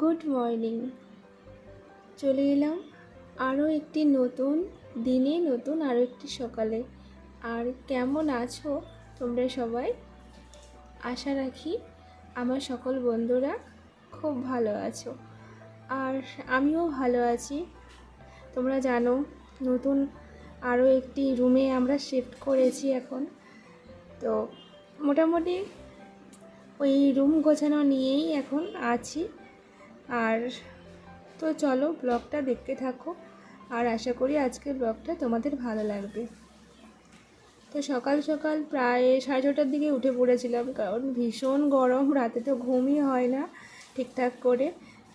Good morning. চলে এলাম আরও একটি নতুন দিনে, নতুন আরও একটি সকালে। আর কেমন আছো তোমরা সবাই? আশা রাখি আমার সকল বন্ধুরা খুব ভালো আছো। আর আমিও ভালো আছি। তোমরা জানো, নতুন আরও একটি রুমে আমরা শিফট করেছি এখন। তো মোটামুটি ওই রুম গোছানো নিয়েই এখন আছি। আর তো চলো ব্লগটা দেখতে থাকো। আর আশা করি আজকের ব্লগটা তোমাদের ভালো লাগবে। তো সকাল সকাল প্রায় সাড়ে ছটার দিকে উঠে পড়েছিলাম, কারণ ভীষণ গরম, রাতে তো ঘুমই হয় না ঠিকঠাক করে।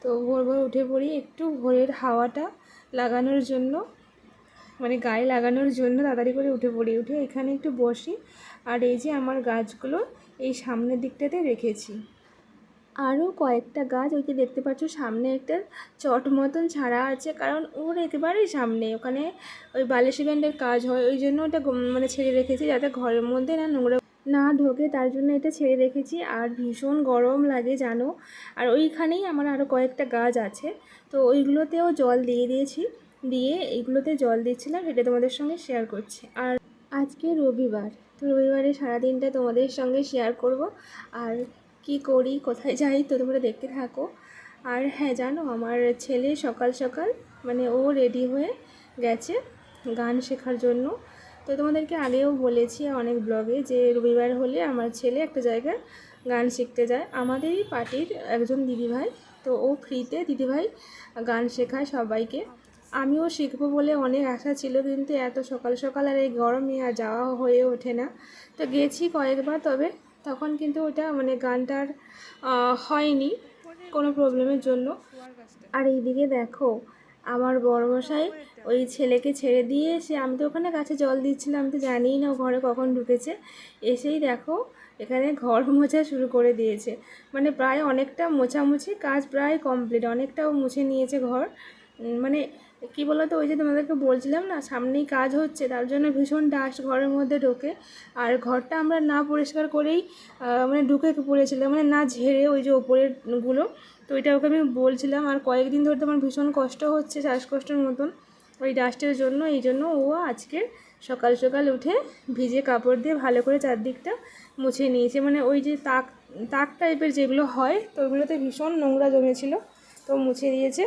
তো ভোর ভোর উঠে পড়ি একটু ভোরের হাওয়াটা লাগানোর জন্য মানে গায়ে লাগানোর জন্য তাড়াতাড়ি করে উঠে পড়ি। উঠে এখানে একটু বসি, আর এই যে আমার গাছগুলো এই সামনের দিকটাতে রেখেছি। আরও কয়েকটা গাছ ওই যে দেখতে পাচ্ছ, সামনে একটা চট মতন ছাড়া আছে, কারণ ওর একেবারেই সামনে। ওখানে ওই বালি সিমেন্টের কাজ হয়, ওই জন্য ওটা মানে ছেড়ে রেখেছি যাতে ঘরের মধ্যে না নোংরা না ঢোকে, তার জন্য এটা ছেড়ে রেখেছি। আর ভীষণ গরম লাগে, জানো? আর ওইখানেই আমার আরও কয়েকটা গাছ আছে, তো ওইগুলোতেও জল দিয়ে দিয়েছি, দিয়ে এইগুলোতে জল দিচ্ছিলাম, সেটা তোমাদের সঙ্গে শেয়ার করছি। আর আজকে রবিবার, তো রবিবারে সারাদিনটা তোমাদের সঙ্গে শেয়ার করব। আর কি করি, কোথায় যাই, তো তোমরা দেখতে থাকো। আর হ্যাঁ জানো, আমার ছেলে সকাল সকাল মানে ও রেডি হয়ে গেছে গান শেখার জন্য। তো তোমাদেরকে আগেও বলেছি অনেক ব্লগে যে রবিবার হলে আমার ছেলে একটা জায়গায় গান শিখতে যায়। আমাদেরই পার্টির একজন দিদিভাই, তো ও ফ্রিতে দিদিভাই গান শেখায় সবাইকে। আমিও শিখব বলে অনেক আশা ছিল, কিন্তু এত সকাল সকাল আর এই গরমে আর যাওয়া হয়ে ওঠে না। তো গেছি কয়েকবার, তবে তখন কিন্তু ওটা মানে গানটার হয়নি কোনো প্রবলেমের জন্য। আর এইদিকে দেখো, আমার বড়মশাই ওই ছেলেকে ছেড়ে দিয়ে এসে, আমি তো ওখানে গাছে জল দিচ্ছিলাম তো জানিই না ঘরে কখন ঢুকেছে। এসেই দেখো, এখানে ঘর মোছা শুরু করে দিয়েছে। মানে প্রায় অনেকটা মোছামুছি, কাজ প্রায় কমপ্লিট, অনেকটাও মুছে নিয়েছে ঘর। মানে কি তো ওই যে তোমাদেরকে বলছিলাম না, সামনেই কাজ হচ্ছে, তার জন্য ভীষণ ডাস্ট ঘরের মধ্যে ঢোকে। আর ঘরটা আমরা না পরিষ্কার করেই মানে ঢুকে পড়েছিলাম মানে না ঝেড়ে ওই যে ওপরেরগুলো। তো ওইটা ওকে আমি বলছিলাম, আর কয়েকদিন ধরে তো আমার ভীষণ কষ্ট হচ্ছে শ্বাসকষ্টের মতন ওই ডাস্টের জন্য। এই জন্য ও আজকে সকাল সকাল উঠে ভিজে কাপড় দিয়ে ভালো করে চারদিকটা মুছে নিয়েছে। মানে ওই যে তাক তাক টাইপের যেগুলো হয়, তো ওইগুলোতে ভীষণ নোংরা জমেছিল, তো মুছে দিয়েছে।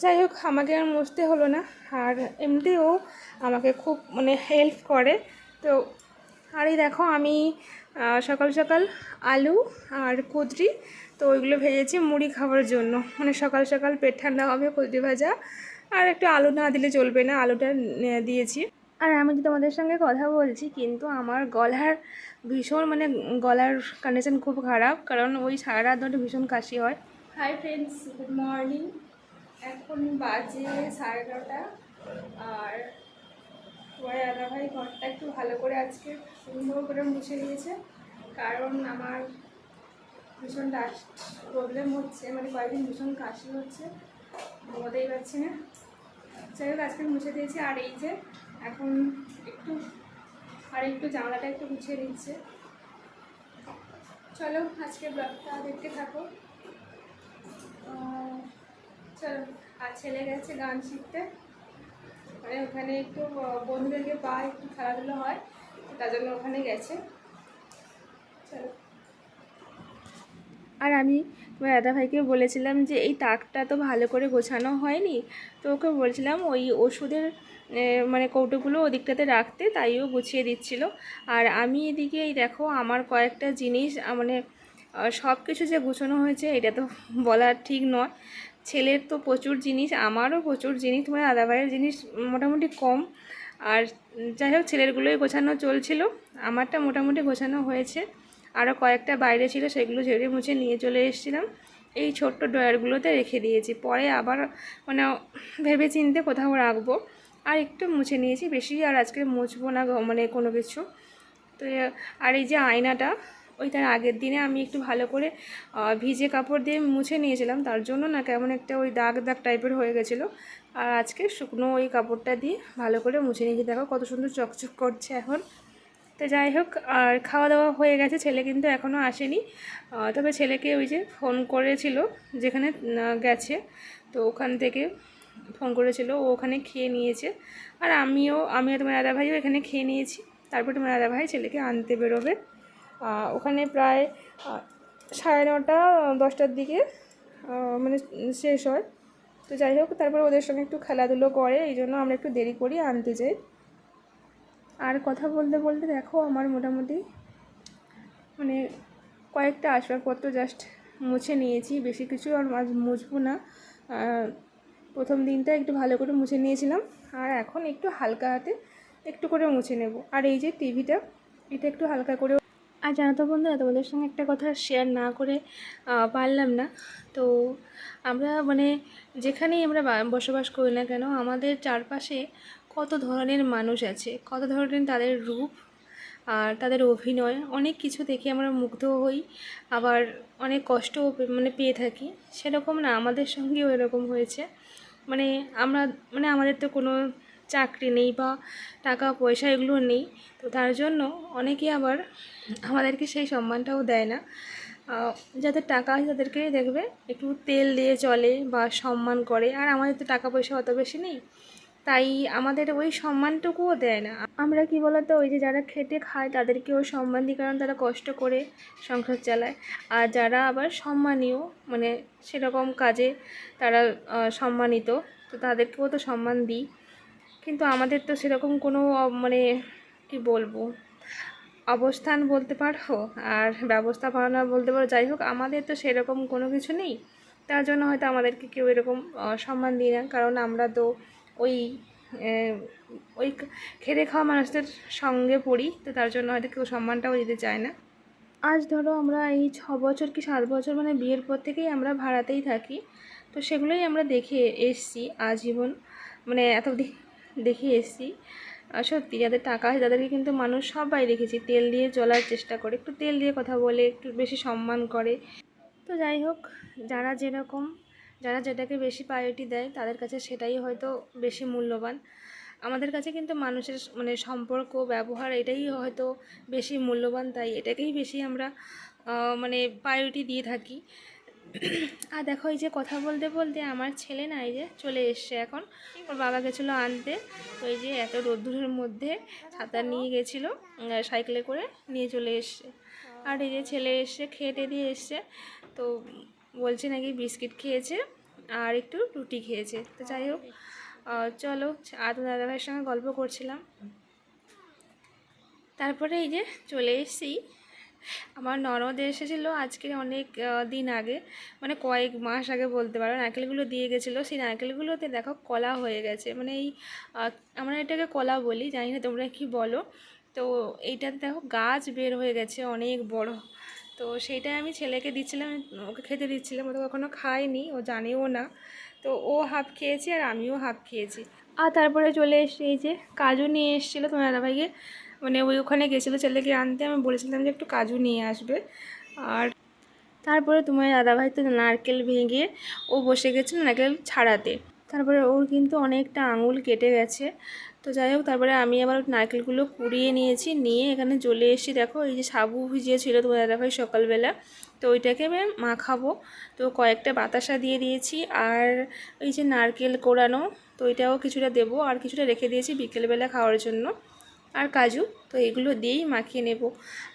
যাই হোক, আমাকে আর মুছতে হলো না। আর এমনিতেও আমাকে খুব মানে হেল্প করে। তো, আর এই দেখো, আমি সকাল সকাল আলু আর কুদরি, তো ওইগুলো ভেজেছি মুড়ি খাওয়ার জন্য। মানে সকাল সকাল পেট ঠান্ডা হবে, কুদরি ভাজা। আর একটু আলু না দিলে চলবে না, আলুটা দিয়েছি। আর আমি তো তোমাদের সঙ্গে কথা বলছি, কিন্তু আমার গলার ভীষণ মানে গলার কন্ডিশন খুব খারাপ, কারণ ওই সারা রাত ধরে ভীষণ কাশি হয়। হাই ফ্রেন্ডস গুড মর্নিং এখন বাজে সাড়ে এগারোটা আর তোমার দাদা ভাই ঘরটা একটু ভালো করে আজকে সুন্দর করে মুছে দিয়েছে। কারণ আমার ভীষণ ডাস্ট প্রবলেম হচ্ছে মানে কয়েকদিন ভীষণ কাশি হচ্ছে ঘুমোতেই পারছি না। যাই হোক, আজকে মুছে দিয়েছি। আর এই যে এখন একটু, আর একটু জানলাটা একটু গুছিয়ে দিচ্ছে চলো আজকে ব্লগটা দেখতে থাকো। চলো, আর ছেলে গেছে গান শিখতে। মানে ওখানে একটু বন্ধুদেরকে পায়, একটু খেলাধুলো হয় তার জন্য ওখানে গেছে। আর আমি তোমার দাদা ভাইকে বলেছিলাম যে, এই তাকটা তো ভালো করে গোছানো হয়নি। তো ওকে বলছিলাম, ওই ওষুধের মানে কৌটোগুলো ওদিকটাতে রাখতে তাইও গুছিয়ে দিচ্ছিল। আর আমি এদিকে, এই দেখো, আমার কয়েকটা জিনিস মানে সব কিছু যে গুছানো হয়েছে, এটা তো বলা ঠিক নয়। ছেলের তো প্রচুর জিনিস, আমারও প্রচুর জিনিস, তোমার দাদা ভাইয়ের জিনিস মোটামুটি কম। আর যাই হোক, ছেলেরগুলোই গোছানো চলছিল, আমারটা মোটামুটি গোছানো হয়েছে। আরও কয়েকটা বাইরে ছিল, সেগুলো ঝেড়ে মুছে নিয়ে চলে এসেছিলাম। এই ছোট্ট ড্রয়ারগুলোতে রেখে দিয়েছি, পরে আবার মানে ভেবে চিনতে কোথাও রাখব। আর একটু মুছে নিয়েছি, বেশি আর আজকে মুছবো না মানে কোনো কিছু। তো আর এই যে আয়নাটা ওই তার আগের দিনে আমি একটু ভালো করে ভিজে কাপড় দিয়ে মুছে নিয়েছিলাম। তার জন্য না কেমন একটা ওই দাগ দাগ টাইপের হয়ে গেছিল। আর আজকে শুকনো ওই কাপড়টা দিয়ে ভালো করে মুছে নিয়েছি। দেখো কত সুন্দর চকচক করছে এখন। তো যাই হোক, আর খাওয়া দাওয়া হয়ে গেছে। ছেলে কিন্তু এখনও আসেনি। তবে ছেলেকে ওই যে ফোন করেছিল যেখানে গেছে। তো ওখান থেকে ফোন করেছিল। ও ওখানে খেয়ে নিয়েছে। আর আমিও আমি আর তোমার দাদা ভাইও এখানে খেয়ে নিয়েছি। তারপর তোমার দাদা ভাই ছেলেকে আনতে বেরোবে। ওখানে প্রায় সাড়ে নটা, দশটার দিকে মানে শেষ হয়। তো যাই হোক, তারপরে ওদের সঙ্গে একটু খেলাধুলো করে, এই জন্য আমরা একটু দেরি করি আনতে যাই আর কথা বলতে বলতে দেখো, আমার মোটামুটি মানে কয়েকটা আসবাবপত্র জাস্ট মুছে নিয়েছি, বেশি কিছু আর আজ মুছবো না। প্রথম দিনটা একটু ভালো করে মুছে নিয়েছিলাম, আর এখন একটু হালকা হাতে একটু করে মুছে নেব। আর এই যে টিভিটা, এটা একটু হালকা করে আর জানো তো বন্ধুরা, তোমাদের সঙ্গে একটা কথা শেয়ার না করে পারলাম না। তো আমরা মানে যেখানেই আমরা বসবাস করি না কেন, আমাদের চারপাশে কত ধরনের মানুষ আছে, কত ধরনের তাদের রূপ আর তাদের অভিনয়, অনেক কিছু দেখে আমরা মুগ্ধ হই, আবার অনেক কষ্টও পে- মানে পেয়ে থাকি। সেরকম না, আমাদের সঙ্গেও এরকম হয়েছে। মানে আমরা মানে আমাদের তো কোনো চাকরি নেই বা টাকা পয়সা এগুলো নেই, তো তার জন্য অনেকে আবার আমাদেরকে সেই সম্মানটাও দেয় না। যাদের টাকা আছে তাদেরকেই দেখবে, একটু তেল দিয়ে চলে বা সম্মান করে, আর আমাদের তো টাকা পয়সা অত বেশি নেই, তাই আমাদের ওই সম্মানটুকুও দেয় না। আমরা কি বলতো, ওই যে যারা খেটে খায় তাদেরকেও সম্মান দিই, কারণ তারা কষ্ট করে সংসার চালায়। আর যারা আবার সম্মানীয় মানে সেরকম কাজে তারা সম্মানিত, তো তাদেরকেও তো সম্মান দিই। কিন্তু আমাদের তো সেরকম কোনো মানে কি বলব, অবস্থান বলতে পারো আর ব্যবস্থাপনা বলতে পারো, যাই হোক, আমাদের তো সেরকম কোনো কিছু নেই। তার জন্য হয়তো আমাদেরকে কেউ এরকম সম্মান দিই না। কারণ আমরা তো ওই ওই খেটে খাওয়া মানুষদের সঙ্গে পড়ি, তো তার জন্য হয়তো কেউ সম্মানটাও দিতে চায় না। আজ ধরো আমরা এই ছ বছর কি সাত বছর মানে বিয়ের পর থেকেই আমরা ভাড়াতেই থাকি, তো সেগুলোই আমরা দেখে এসছি আজীবন। মানে এতদিন দেখে এসছি। সত্যি যাদের টাকা আছে তাদেরকে কিন্তু মানুষ সবাই দেখেছি। তেল দিয়ে চলার চেষ্টা করে, একটু তেল দিয়ে কথা বলে, একটু বেশি সম্মান করে। তো যাই হোক, যারা যেরকম, যারা যেটাকে বেশি প্রায়োরিটি দেয় তাদের কাছে সেটাই হয়তো বেশি মূল্যবান। আমাদের কাছে কিন্তু মানুষের মানে সম্পর্ক, ব্যবহার এটাই হয়তো বেশি মূল্যবান। তাই এটাকেই বেশি আমরা মানে প্রায়োরিটি দিয়ে থাকি। আর দেখো এই যে কথা বলতে বলতে আমার ছেলে না এই যে চলে এসছে এখন। ওর বাবা গেছিল আনতে। তো এই যে এত রোদ্দুরের মধ্যে ছাতা নিয়ে গেছিল সাইকেলে করে নিয়ে চলে এসছে। আর এই যে ছেলে এসছে খেতে দিয়ে এসছে। তো বলছে নাকি বিস্কিট খেয়েছে আর একটু রুটি খেয়েছে। তো যাই হোক চলো আদু দাদাভাইয়ের সঙ্গে গল্প করছিলাম। তারপরে এই যে চলে এসেছি। আমার ননদ এসেছিল আজকে অনেক দিন আগে মানে কয়েক মাস আগে বলতে পারো, নারকেলগুলো দিয়ে গেছিল। সেই নারকেলগুলোতে দেখো কলা হয়ে গেছে। মানে এই আমরা এটাকে কলা বলি, জানি না তোমরা কি বলো। তো এইটাতে দেখো গাছ বের হয়ে গেছে অনেক বড়। তো সেইটাই আমি ছেলেকে দিচ্ছিলাম, ওকে খেতে দিচ্ছিলাম। ও তো কখনো খায়নি, ও জানেও না। তো ও হাফ খেয়েছি আর আমিও হাফ খেয়েছি। আর তারপরে চলে এসে এই যে কাজু নিয়ে এসেছিল তোমার দাদাভাইকে। মানে ওই ওখানে গেছিল ছেলেকে আনতে, আমি বলেছিলাম যে একটু কাজু নিয়ে আসবে। আর তারপরে তোমার দাদাভাই তো নারকেল ভেঙে ও বসে গেছে নারকেল ছাড়াতে। তারপরে ওর কিন্তু অনেকটা আঙুল কেটে গেছে। তো যাই হোক, তারপরে আমি আবার নারকেলগুলো কুড়িয়ে নিয়েছি, নিয়ে এখানে চলে এসেছি দেখো, এই যে সাবু ভিজিয়েছিল তোমার দাদাভাই সকালবেলা, তো ওইটাকে আমি মাখাবো। তো কয়েকটা বাতাসা দিয়ে দিয়েছি, আর ওই যে নারকেল কোড়ানো তো ওইটাও কিছুটা দেবো, আর কিছুটা রেখে দিয়েছি বিকেলবেলা খাওয়ার জন্য। আর কাজু, তো এগুলো দিয়েই মাখিয়ে নেব।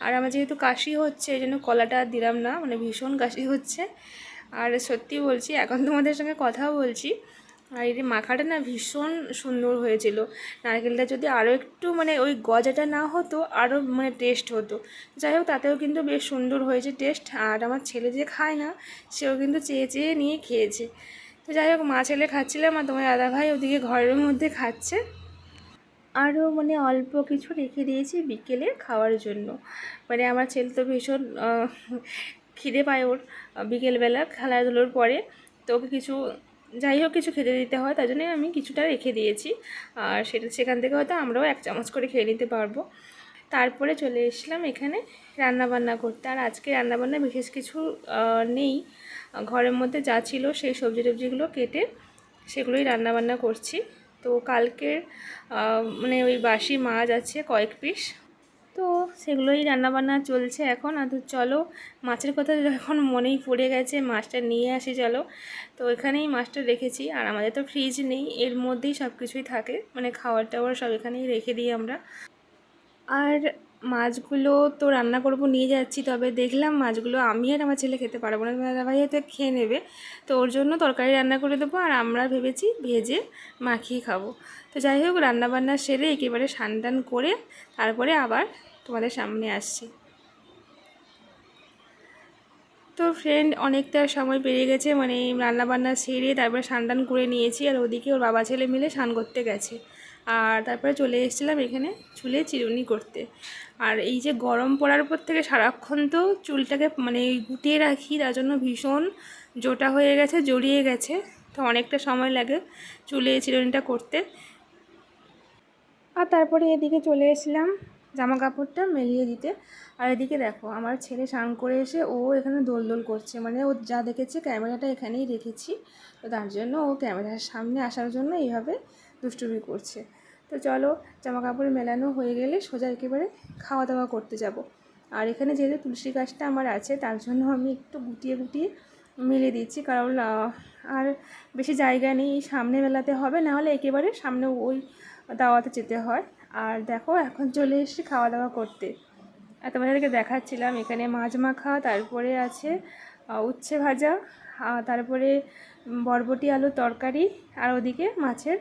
আর আমার যেহেতু কাশি হচ্ছে, এই জন্য কলাটা দিলাম না মানে ভীষণ কাশি হচ্ছে। আর সত্যি বলছি, এখন তোমাদের সঙ্গে কথা বলছি, আর এই মাখাটা না ভীষণ সুন্দর হয়েছিল। নারকেলটা যদি আরও একটু মানে ওই গজাটা না হতো আরও মানে টেস্ট হতো। যাই হোক, তাতেও কিন্তু বেশ সুন্দর হয়েছে টেস্ট আর আমার ছেলে যে খায় না, সেও কিন্তু চেয়ে চেয়ে নিয়ে খেয়েছে। তো যাই হোক, মা ছেলে খাচ্ছিলাম, আর তোমার দাদা ভাই ওদিকে ঘরের মধ্যে খাচ্ছে। আরও মানে অল্প কিছু রেখে দিয়েছি বিকেলে খাওয়ার জন্য। মানে আমার ছেলে তো ভীষণ খিদে পায় ওর, বিকেলবেলা খেলাধুলোর পরে। তো ওকে কিছু, যাই হোক কিছু খেতে দিতে হয় তাই জন্যই আমি কিছুটা রেখে দিয়েছি। আর সেটা, সেখান থেকে হয়তো আমরাও এক চামচ করে খেয়ে নিতে পারব। তারপরে চলে এসলাম এখানে রান্না বান্না করতে। আর আজকে রান্নাবান্না বিশেষ কিছু নেই। ঘরের মধ্যে যা ছিল সেই সবজি টবজিগুলো কেটে সেগুলোই রান্না বান্না করছি। তো কালকের মানে ওই বাসি মাছ আছে কয়েক পিস। তো সেগুলোই রান্নাবান্না চলছে এখন। আর তো চলো, মাছের কথা এখন মনেই পড়ে গেছে, মাছটা নিয়ে আসি চলো। তো এখানেই মাছটা রেখেছি, আর আমাদের তো ফ্রিজ নেই, এর মধ্যেই সব কিছুই থাকে। মানে খাওয়ার টাওয়ার সব এখানেই রেখে দিই আমরা। আর মাছগুলো তো রান্না করব, নিয়ে যাচ্ছি। তবে দেখলাম মাছগুলো আমি আর আমার ছেলে খেতে পারব না। দাদাভাই হয়তো খেয়ে নেবে। তো ওর জন্য তরকারি রান্না করে দেবো আর আমরা ভেবেছি ভেজে মাখিয়ে খাব। তো যাই হোক, রান্নাবান্না সেরে একেবারে স্নান টান করে তারপরে আবার তোমাদের সামনে আসছি। তো ফ্রেন্ড অনেকটা সময় পেরিয়ে গেছে মানে রান্নাবান্না সেরে তারপরে স্নান টান করে নিয়েছি। আর ওদিকে ওর বাবা ছেলে মিলে স্নান করতে গেছে। আর তারপরে চলে এসেছিলাম এখানে চুলে চিরুনি করতে। আর এই যে গরম পড়ার পর থেকে সারাক্ষণ তো চুলটাকে মানে গুটিয়ে রাখি, তার জন্য ভীষণ জোটা হয়ে গেছে, জড়িয়ে গেছে। তো অনেকটা সময় লাগে চুলে চিরুনিটা করতে। আর তারপরে এদিকে চলে এসেছিলাম জামা কাপড়টা মেলিয়ে দিতে। আর এদিকে দেখো, আমার ছেলে স্নান করে এসে ও এখানে দোল দোল করছে। মানে ও যা দেখেছে ক্যামেরাটা এখানেই রেখেছি। তো তার জন্য ও ক্যামেরার সামনে আসার জন্য এইভাবে দুষ্টুমি করছে। তো চলো জামা কাপড় মেলানো হয়ে গেলে সোজা একেবারে খাওয়া দাওয়া করতে যাব। আর এখানে যেহেতু তুলসী গাছটা আমার আছে, তার জন্য আমি একটু গুটিয়ে গুটিয়ে মেলে দিচ্ছি। কারণ আর বেশি জায়গা নেই, সামনে মেলাতে হবে নাহলে একেবারে সামনে ওই দাওয়াতে যেতে হয়। আর দেখো, এখন চলে এসেছি খাওয়া দাওয়া করতে। আর তোমাদেরকে দেখাচ্ছিলাম, এখানে মাছ মাখা, তারপরে আছে উচ্ছে ভাজা তারপরে বরবটি আলু তরকারি, আর ওদিকে মাছের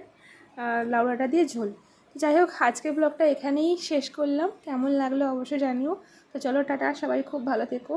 আহ, লাউড়াটা দিয়ে ঝোল। যাই হোক আজকের ব্লগটা এখানেই শেষ করলাম। কেমন লাগল অবশ্যই জানিও। তো চলো টাটা সবাই খুব ভালো থেকো।